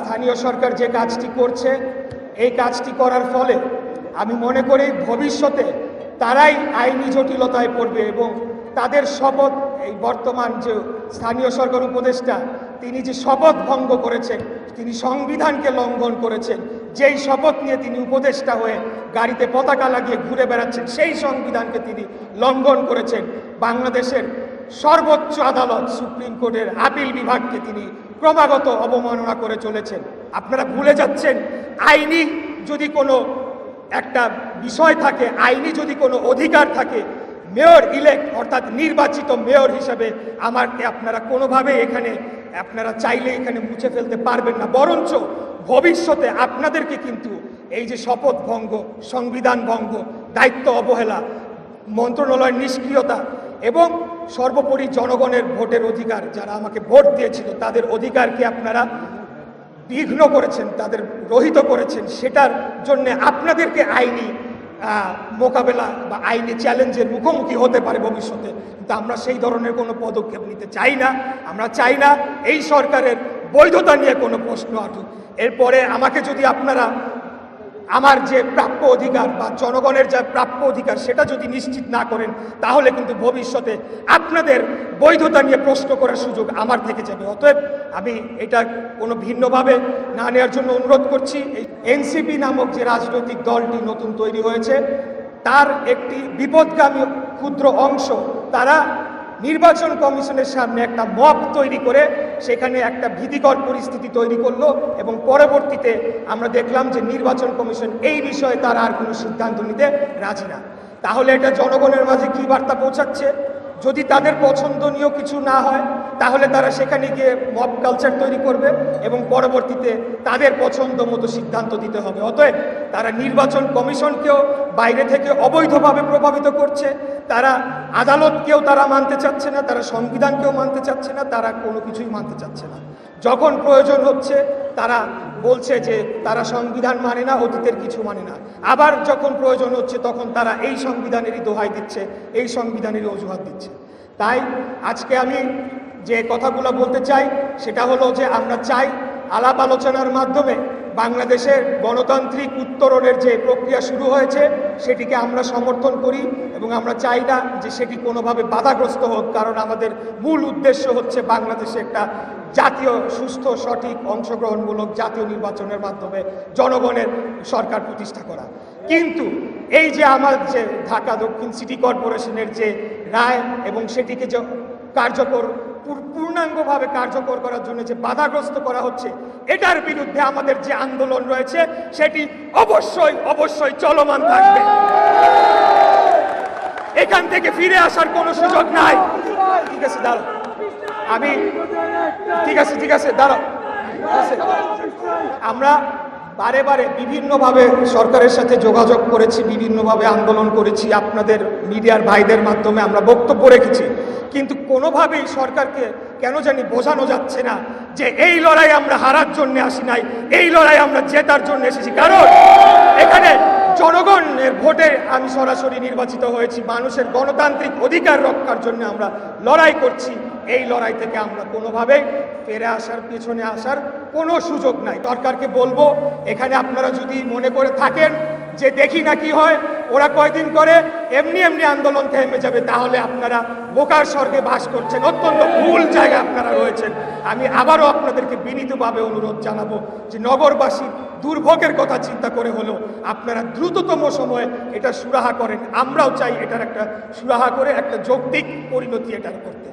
স্থানীয় সরকার যে কাজটি করছে, এই কাজটি করার ফলে আমি মনে করি ভবিষ্যতে তারাই আইনি জটিলতায় পড়বে এবং তাদের শপথ, এই বর্তমান যে স্থানীয় সরকার উপদেষ্টা, তিনি যে শপথ ভঙ্গ করেছেন, তিনি সংবিধানকে লঙ্ঘন করেছেন, যেই শপথ নিয়ে তিনি উপদেষ্টা হয়ে গাড়িতে পতাকা লাগিয়ে ঘুরে বেড়াচ্ছেন, সেই সংবিধানকে তিনি লঙ্ঘন করেছেন। বাংলাদেশের সর্বোচ্চ আদালত সুপ্রিম কোর্টের আপিল বিভাগকে তিনি ক্রমাগত অবমাননা করে চলেছেন। আপনারা ভুলে যাচ্ছেন, আইনি যদি কোনো একটা বিষয় থাকে, আইনি যদি কোনো অধিকার থাকে, মেয়র ইলেক্ট অর্থাৎ নির্বাচিত মেয়র হিসাবে আমাকে আপনারা কোনোভাবে এখানে, আপনারা চাইলে এখানে মুছে ফেলতে পারবেন না। বরঞ্চ ভবিষ্যতে আপনাদেরকে কিন্তু এই যে শপথ ভঙ্গ, সংবিধান ভঙ্গ, দায়িত্ব অবহেলা, মন্ত্রণালয়ের নিষ্ক্রিয়তা এবং সর্বোপরি জনগণের ভোটের অধিকার, যারা আমাকে ভোট দিয়েছিল, তাদের অধিকারকে আপনারা বিঘ্ন করেছেন, তাদের রহিত করেছেন, সেটার জন্য আপনাদেরকে আইনি মোকাবেলা বা আইনি চ্যালেঞ্জের মুখোমুখি হতে পারে ভবিষ্যতে। কিন্তু আমরা সেই ধরনের কোনো পদক্ষেপ নিতে চাই না। আমরা চাই না এই সরকারের বৈধতা নিয়ে কোনো প্রশ্ন আটুক। এরপরে আমাকে যদি আপনারা আমার যে প্রাপ্য অধিকার বা জনগণের যা প্রাপ্য অধিকার সেটা যদি নিশ্চিত না করেন, তাহলে কিন্তু ভবিষ্যতে আপনাদের বৈধতা নিয়ে প্রশ্ন করার সুযোগ আমার থেকে যাবে। অতএব আমি এটা কোনো ভিন্নভাবে না নেওয়ার জন্য অনুরোধ করছি। এই এনসিপি নামক যে রাজনৈতিক দলটি নতুন তৈরি হয়েছে, তার একটি বিপদগামী ক্ষুদ্র অংশ, তারা নির্বাচন কমিশনের সামনে একটা মব তৈরি করে সেখানে একটা ভীতিকর পরিস্থিতি তৈরি করল এবং পরবর্তীতে আমরা দেখলাম যে নির্বাচন কমিশন এই বিষয়ে তারা আর কোনো সিদ্ধান্ত নিতে রাজি না। তাহলে এটা জনগণের মাঝে কী বার্তা পৌঁছাচ্ছে? যদি তাদের পছন্দনীয় কিছু না হয়, তাহলে তারা সেখানে গিয়ে মব কালচার তৈরি করবে এবং পরবর্তীতে তাদের পছন্দ মতো সিদ্ধান্ত দিতে হবে। অতএব তারা নির্বাচন কমিশনকেও বাইরে থেকে অবৈধভাবে প্রভাবিত করছে। তারা আদালতকেও তারা মানতে চাচ্ছে না, তারা সংবিধানকেও মানতে চাচ্ছে না, তারা কোনো কিছুই মানতে চাচ্ছে না। যখন প্রয়োজন হচ্ছে, তারা বলছে যে তারা সংবিধান মানে না, অতীতের কিছু মানে না। আবার যখন প্রয়োজন হচ্ছে তখন তারা এই সংবিধানেরই দোহাই দিচ্ছে, এই সংবিধানেরই অজুহাত দিচ্ছে। তাই আজকে আমি যে কথাগুলো বলতে চাই, সেটা হলো যে আমরা চাই আলাপ আলোচনার মাধ্যমে বাংলাদেশের গণতান্ত্রিক উত্তরণের যে প্রক্রিয়া শুরু হয়েছে, সেটিকে আমরা সমর্থন করি এবং আমরা চাই না যে সেটি কোনোভাবে বাধাগ্রস্ত হোক, কারণ আমাদের মূল উদ্দেশ্য হচ্ছে বাংলাদেশে একটা জাতীয়, সুস্থ, সঠিক, অংশগ্রহণমূলক জাতীয় নির্বাচনের মাধ্যমে জনগণের সরকার প্রতিষ্ঠা করা। কিন্তু এই যে আমার যে ঢাকা দক্ষিণ সিটি কর্পোরেশনের যে রায় এবং সেটিকে যে কার্যকর পূর্ণাঙ্গভাবে কার্যকর করার জন্য যে বাধাগ্রস্ত করা হচ্ছে, এটার বিরুদ্ধে আমাদের যে আন্দোলন রয়েছে, সেটি অবশ্যই অবশ্যই চলমান থাকবে। এখান থেকে ফিরে আসার কোনো সুযোগ নাই। ঠিক আছে, দাঁড়াও। আমি ঠিক আছে ঠিক আছে, দাঁড়াও। আমরা বারে বারে বিভিন্নভাবে সরকারের সাথে যোগাযোগ করেছি, বিভিন্নভাবে আন্দোলন করেছি, আপনাদের মিডিয়ার ভাইদের মাধ্যমে আমরা বক্তব্য রেখেছি। কিন্তু কোনোভাবেই সরকারকে কেন জানি বোঝানো যাচ্ছে না যে এই লড়াই আমরা হারার জন্য আসি নাই, এই লড়াই আমরা জেতার জন্য এসেছি। কারণ এখানে জনগণের ভোটে আমি সরাসরি নির্বাচিত হয়েছি, মানুষের গণতান্ত্রিক অধিকার রক্ষার জন্য আমরা লড়াই করছি। এই লড়াই থেকে আমরা কোনোভাবেই ফিরে আসার, পেছনে আসার কোনো সুযোগ নাই। সরকারকে বলব, এখানে আপনারা যদি মনে করে থাকেন যে দেখি না কি হয়, ওরা কয়দিন করে এমনি এমনি আন্দোলন থেমে যাবে, তাহলে আপনারা বোকার স্বর্গে বাস করছেন। অত্যন্ত ভুল জায়গায় আপনারা রয়েছেন। আমি আবারও আপনাদেরকে বিনীতভাবে অনুরোধ জানাব যে নগরবাসী দুর্ভোগের কথা চিন্তা করে হলেও আপনারা দ্রুততম সময়ে এটা সুরাহা করেন। আমরাও চাই এটার একটা সুরাহা করে একটা যৌক্তিক পরিণতি এটার করতে।